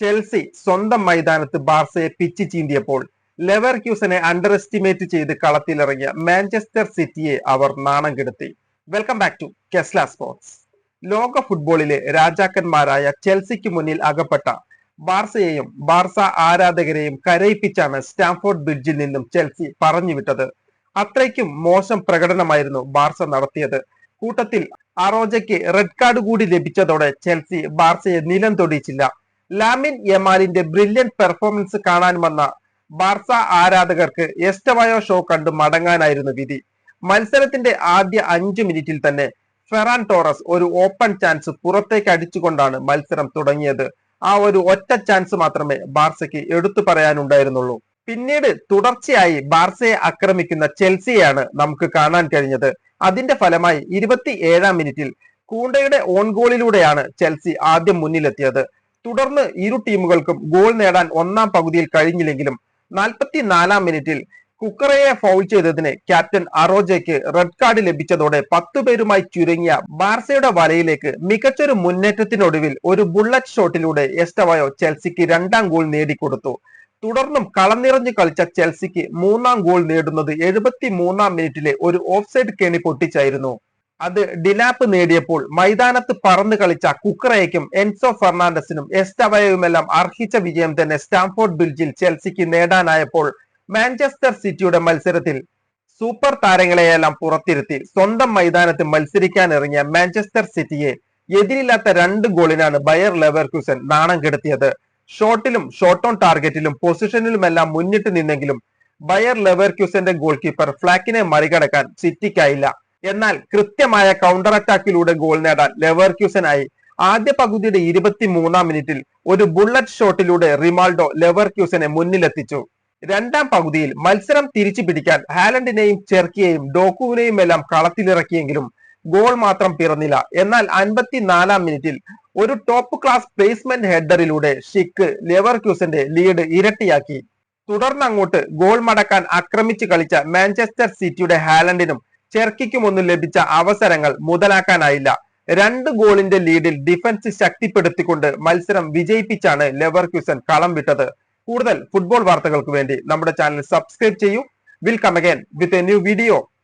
Chelsea സ്വന്തം മൈതാനത്ത് ബാർസയെ പിച്ച് ചീന്തിയപ്പോൾ ലെവർ ക്യൂസനെ അണ്ടർ എസ്റ്റിമേറ്റ് ചെയ്ത് കളത്തിലിറങ്ങിയ മാഞ്ചസ്റ്റർ സിറ്റിയെ അവർ നാണം കെടുത്തി. വെൽക്കം ബാക്ക് ടു കെസ്ല സ്പോർട്സ് ലോക ഫുട്ബോളിലെ രാജാക്കന്മാരായ ചെൽസിക്ക് മുന്നിൽ അകപ്പെട്ട ബാർസയെയും ബാർസ ആരാധകരെയും കരയിപ്പിച്ചാണ് സ്റ്റാംഫോർഡ് ബ്രിഡ്ജിൽ നിന്നും ചെൽസി പറഞ്ഞുവിട്ടത് അത്രയ്ക്കും മോശം പ്രകടനമായിരുന്നു ബാർസ നടത്തിയത്. കൂട്ടത്തിൽ അറോജയ്ക്ക് റെഡ് കാർഡ് കൂടി ലഭിച്ചതോടെ ചെൽസി ബാർസയെ നിലം തൊടിയിച്ചില്ല. ലാമിൻ യമാലിന്റെ ബ്രില്യൻ പെർഫോമൻസ് കാണാൻ വന്ന ബാർസ ആരാധകർക്ക് എസ്റ്റവയോ ഷോ കണ്ട് മടങ്ങാനായിരുന്നു വിധി. മത്സരത്തിന്റെ ആദ്യ അഞ്ചു മിനിറ്റിൽ തന്നെ ഫെറാൻ ടോറസ് ഒരു ഓപ്പൺ ചാൻസ് പുറത്തേക്ക് അടിച്ചുകൊണ്ടാണ് മത്സരം തുടങ്ങിയത്. ആ ഒരു ഒറ്റ ചാൻസ് മാത്രമേ ബാർസയ്ക്ക് എടുത്തു പറയാനുണ്ടായിരുന്നുള്ളൂ. പിന്നീട് തുടർച്ചയായി ബാർസയെ ആക്രമിക്കുന്ന ചെൽസിയാണ് നമുക്ക് കാണാൻ കഴിഞ്ഞത്. അതിന്റെ ഫലമായി ഇരുപത്തി ഏഴാം മിനിറ്റിൽ കൂണ്ടയുടെ ഓൺ ഗോളിലൂടെയാണ് ചെൽസി ആദ്യം മുന്നിലെത്തിയത്. തുടർന്ന് ഇരു ടീമുകൾക്കും ഗോൾ നേടാൻ ഒന്നാം പകുതിയിൽ കഴിഞ്ഞില്ലെങ്കിലും നാൽപ്പത്തിനാലാം മിനിറ്റിൽ കുക്കറയെ ഫൗൾ ചെയ്തതിന് ക്യാപ്റ്റൻ അറോജയ്ക്ക് റെഡ് കാർഡ് ലഭിച്ചതോടെ പത്തു പേരുമായി ചുരുങ്ങിയ ബാർസയുടെ വലയിലേക്ക് മികച്ചൊരു മുന്നേറ്റത്തിനൊടുവിൽ ഒരു ബുള്ളറ്റ് ഷോട്ടിലൂടെ എസ്റ്റവയോ ചെൽസിക്ക് രണ്ടാം ഗോൾ നേടിക്കൊടുത്തു. തുടർന്നും കളം നിറഞ്ഞു കളിച്ച ചെൽസിക്ക് മൂന്നാം ഗോൾ നേടുന്നത് എഴുപത്തി മൂന്നാം മിനിറ്റിലെ ഒരു ഓഫ് സൈഡ് കെണി പൊട്ടിച്ചായിരുന്നു. അത് ഡിലാപ്പ് നേടിയപ്പോൾ മൈതാനത്ത് പറന്ന് കളിച്ച കുക്കറയ്ക്കും എൻസോ ഫെർണാണ്ടസിനും എസ്റ്റവയുമെല്ലാം അർഹിച്ച വിജയം തന്നെ സ്റ്റാംഫോർഡ് ബ്രിഡ്ജിൽ ചെൽസിക്ക് നേടാനായപ്പോൾ മാഞ്ചസ്റ്റർ സിറ്റിയുടെ മത്സരത്തിൽ സൂപ്പർ താരങ്ങളെയെല്ലാം പുറത്തിരുത്തി സ്വന്തം മൈതാനത്ത് മത്സരിക്കാൻ ഇറങ്ങിയ മാഞ്ചസ്റ്റർ സിറ്റിയെ എതിരില്ലാത്ത രണ്ട് ഗോളിനാണ് ബയർ ലെവർക്യൂസൻ നാണം കെടുത്തിയത്. ഷോട്ടിലും ഷോട്ട് ഓൺ ടാർഗറ്റിലും പൊസിഷനിലുമെല്ലാം മുന്നിട്ട് നിന്നെങ്കിലും ബയർ ലെവർക്യൂസന്റെ ഗോൾ കീപ്പർ ഫ്ലാക്കിനെ മറികടക്കാൻ സിറ്റിക്കായില്ല. എന്നാൽ കൃത്യമായ കൗണ്ടർ അറ്റാക്കിലൂടെ ഗോൾ നേടാൻ ലെവർക്യൂസനായി ആദ്യ പകുതിയുടെ ഇരുപത്തി മൂന്നാം മിനിറ്റിൽ ഒരു ബുള്ളറ്റ് ഷോട്ടിലൂടെ റിമാൾഡോ ലെവർക്യൂസനെ മുന്നിലെത്തിച്ചു. രണ്ടാം പകുതിയിൽ മത്സരം തിരിച്ചു പിടിക്കാൻ ഹാലൻഡിനെയും ചെർക്കിയെയും ഡോക്കുവിനെയും എല്ലാം കളത്തിലിറക്കിയെങ്കിലും ഗോൾ മാത്രം പിറന്നില്ല. എന്നാൽ അൻപത്തിനാലാം മിനിറ്റിൽ ഒരു ടോപ്പ് ക്ലാസ് പ്ലേസ്മെന്റ് ഹെഡറിലൂടെ ഷിക്ക് ലെവർക്യൂസന്റെ ലീഡ് ഇരട്ടിയാക്കി. തുടർന്ന് അങ്ങോട്ട് ഗോൾ മടക്കാൻ ആക്രമിച്ചു കളിച്ച മാഞ്ചസ്റ്റർ സിറ്റിയുടെ ഹാലൻഡിനും ചെർക്കിക്കുമൊന്നും ലഭിച്ച അവസരങ്ങൾ മുതലാക്കാനായില്ല. രണ്ട് ഗോളിന്റെ ലീഡിൽ ഡിഫൻസ് ശക്തിപ്പെടുത്തിക്കൊണ്ട് മത്സരം വിജയിപ്പിച്ചാണ് ലെവർക്യൂസൻ കളം വിട്ടത്. കൂടുതൽ ഫുട്ബോൾ വാർത്തകൾക്ക് വേണ്ടി നമ്മുടെ ചാനൽ സബ്സ്ക്രൈബ് ചെയ്യൂ. Will come again with a new video